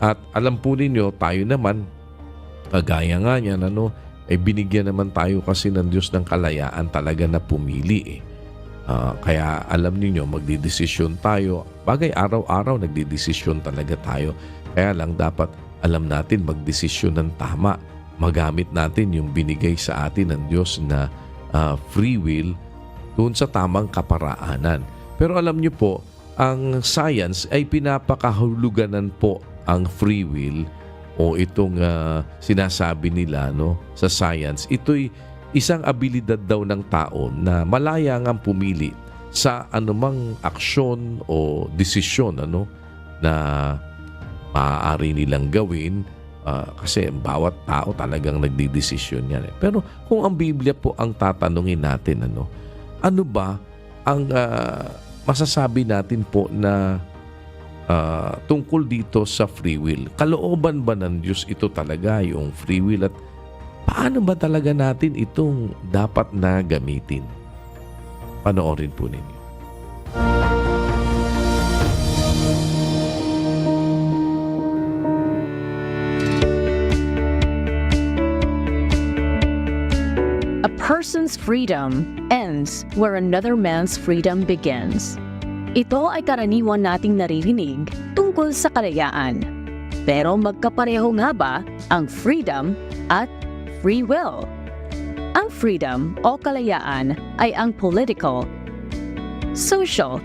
At alam po ninyo, tayo naman, kagaya nga niyan, ano, eh binigyan naman tayo kasi ng Diyos ng kalayaan talaga na pumili eh. Ah, kaya alam niyo magdidesisyon tayo. Bagay araw-araw nagdidesisyon talaga tayo. Kaya lang dapat alam natin magdesisyon ng tama. Magamit natin yung binigay sa atin ng Diyos na ah, free will doon sa tamang kaparaanan. Pero alam niyo po, ang science ay pinapakahuluganan po ang free will o itong ah, sinasabi nila no sa science. Ito'y isang abilidad daw ng tao na malaya ngang pumili sa anumang aksyon o desisyon ano na maaari nilang gawin ah, kasi bawat tao talagang nagdidesisyon yan. Eh. Pero kung ang Biblia po ang tatanungin natin ano, ano ba ang ah, masasabi natin po na ah, tungkol dito sa free will? Kalooban ba ng Diyos ito talaga yung free will at paano ba talaga natin itong dapat na gamitin? Panoorin po ninyo. A person's freedom ends where another man's freedom begins. Ito ay karaniwan nating naririnig tungkol sa kalayaan. Pero magkapareho nga ba ang freedom at free will? Ang freedom o kalayaan ay ang political, social,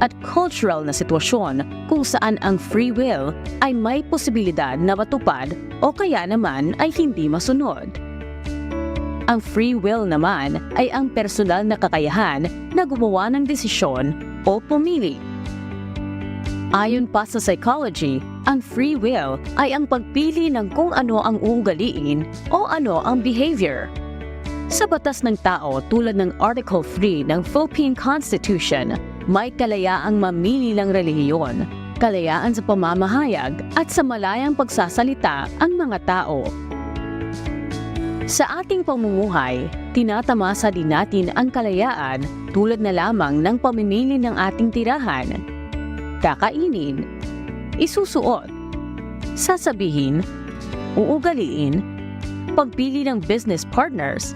at cultural na sitwasyon kung saan ang free will ay may posibilidad na matupad o kaya naman ay hindi masunod. Ang free will naman ay ang personal na kakayahan na gumawa ng desisyon o pumili. Ayon pa sa psychology, ang free will ay ang pagpili ng kung ano ang uugaliin o ano ang behavior. Sa batas ng tao tulad ng Article 3 ng Philippine Constitution, may kalayaang mamili ng relihiyon, kalayaan sa pamamahayag at sa malayang pagsasalita ang mga tao sa ating pamumuhay, tinatamasa din natin ang kalayaan tulad na lamang ng pamimili ng ating tirahan, kakainin, isusuot, sasabihin, uugaliin, pagpili ng business partners,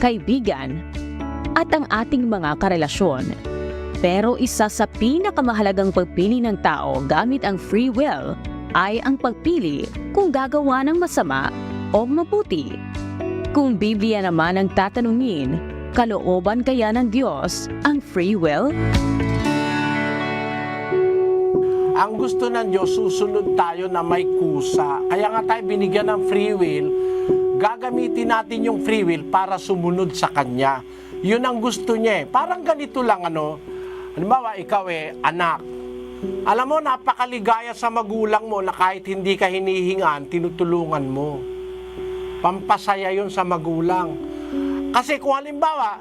kaibigan, at ang ating mga karelasyon. Pero isa sa pinakamahalagang pagpili ng tao gamit ang free will ay ang pagpili kung gagawa ng masama o mabuti. Kung Biblia naman ang tatanungin, kalooban kaya ng Diyos ang free will? Ang gusto ng Diyos, susunod tayo na may kusa. Kaya nga tayo binigyan ng free will, gagamitin natin yung free will para sumunod sa Kanya. Yun ang gusto niya eh. Parang ganito lang ano, halimbawa ikaw eh, anak. Alam mo, napakaligaya sa magulang mo na kahit hindi ka hinihingan, tinutulungan mo. Pampasaya yun sa magulang. Kasi kung halimbawa,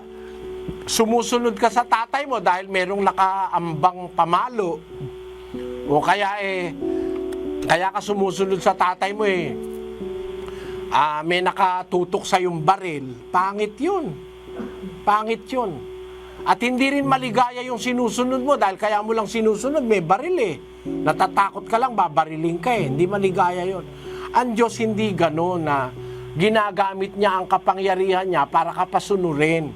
sumusunod ka sa tatay mo dahil merong nakaambang pamalo, o kaya eh, kaya ka sumusunod sa tatay mo eh, ah, may nakatutok sa yung baril, pangit yun. Pangit yun. At hindi rin maligaya yung sinusunod mo dahil kaya mo lang sinusunod, may baril eh. Natatakot ka lang, babariling ka eh. Hindi maligaya yon. Ang Diyos hindi gano'n na ginagamit niya ang kapangyarihan niya para kapasunurin.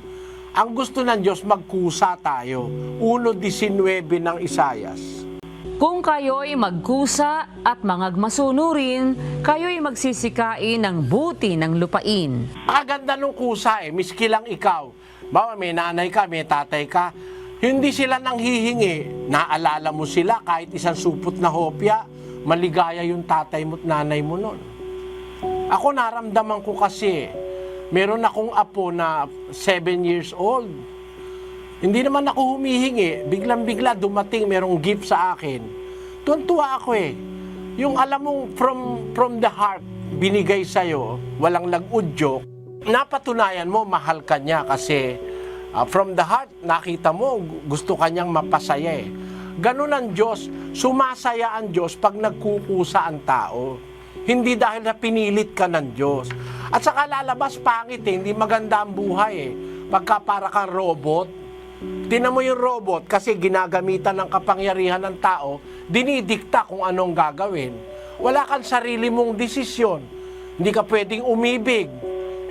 Ang gusto ng Diyos, magkusa tayo. 1.19 ng Isayas. Kung kayo'y magkusa at mangagmasunurin, kayo'y magsisikain ng buti ng lupain. Nakaganda nung kusa eh, miski lang ikaw. Bawa may nanay ka, may tatay ka, hindi sila nang hihingi. Naalala mo sila kahit isang supot na hopya, maligaya yung tatay mo at nanay mo nun. Ako naramdaman ko kasi, meron akong apo na 7 years old. Hindi naman ako humihingi. Biglang-bigla dumating, merong gift sa akin. Tuwan-tuwa ako eh. Yung alam mong from, from the heart, binigay sa'yo, walang nag-udyok, napatunayan mo, mahal ka niya kasi ah, from the heart, nakita mo, gusto kanyang mapasaya eh. Ganun ang Diyos, sumasaya ang Diyos pag nagkukusa ang tao. Hindi dahil na pinilit ka ng Diyos. At saka lalabas pangit eh, hindi maganda ang buhay eh. Pagka para kang robot, Tinan mo yung robot kasi ginagamitan ng kapangyarihan ng tao, dinidikta kung anong gagawin. Wala kang sarili mong desisyon. Hindi ka pwedeng umibig.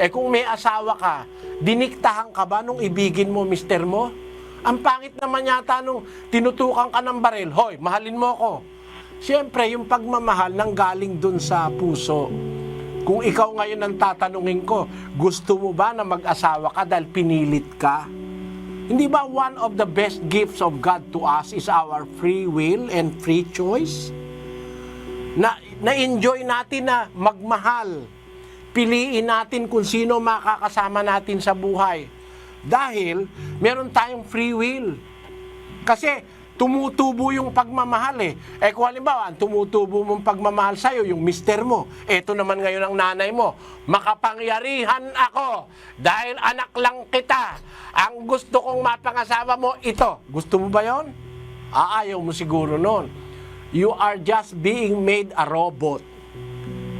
Eh kung may asawa ka, diniktahan ka ba nung ibigin mo mister mo? Ang pangit naman yata nung tinutukan ka ng baril, Hoy, mahalin mo ko. Siyempre, yung pagmamahal nang galing dun sa puso. Kung ikaw ngayon ang tatanungin ko, gusto mo ba na mag-asawa ka dahil pinilit ka? Hindi ba one of the best gifts of God to us is our free will and free choice? Na na-enjoy natin na magmahal. Piliin natin kung sino makakasama natin sa buhay. Dahil meron tayong free will. Kasi tumutubo yung pagmamahal eh. Eh kung halimbawa, ang tumutubo mong pagmamahal sa'yo, yung mister mo. Eto naman ngayon ang nanay mo. Makapangyarihan ako dahil anak lang kita. Ang gusto kong mapangasawa mo, ito. Gusto mo ba yon? Aayaw mo siguro nun. You are just being made a robot.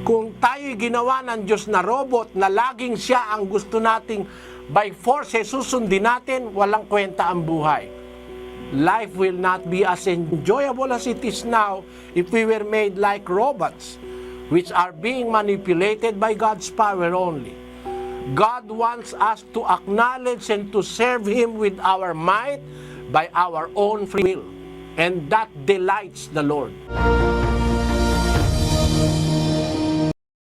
Kung tayo'y ginawa ng Diyos na robot na laging siya ang gusto nating by force eh, susundin natin, walang kwenta ang buhay life will not be as enjoyable as it is now if we were made like robots, which are being manipulated by God's power only. God wants us to acknowledge and to serve Him with our might by our own free will. And that delights the Lord.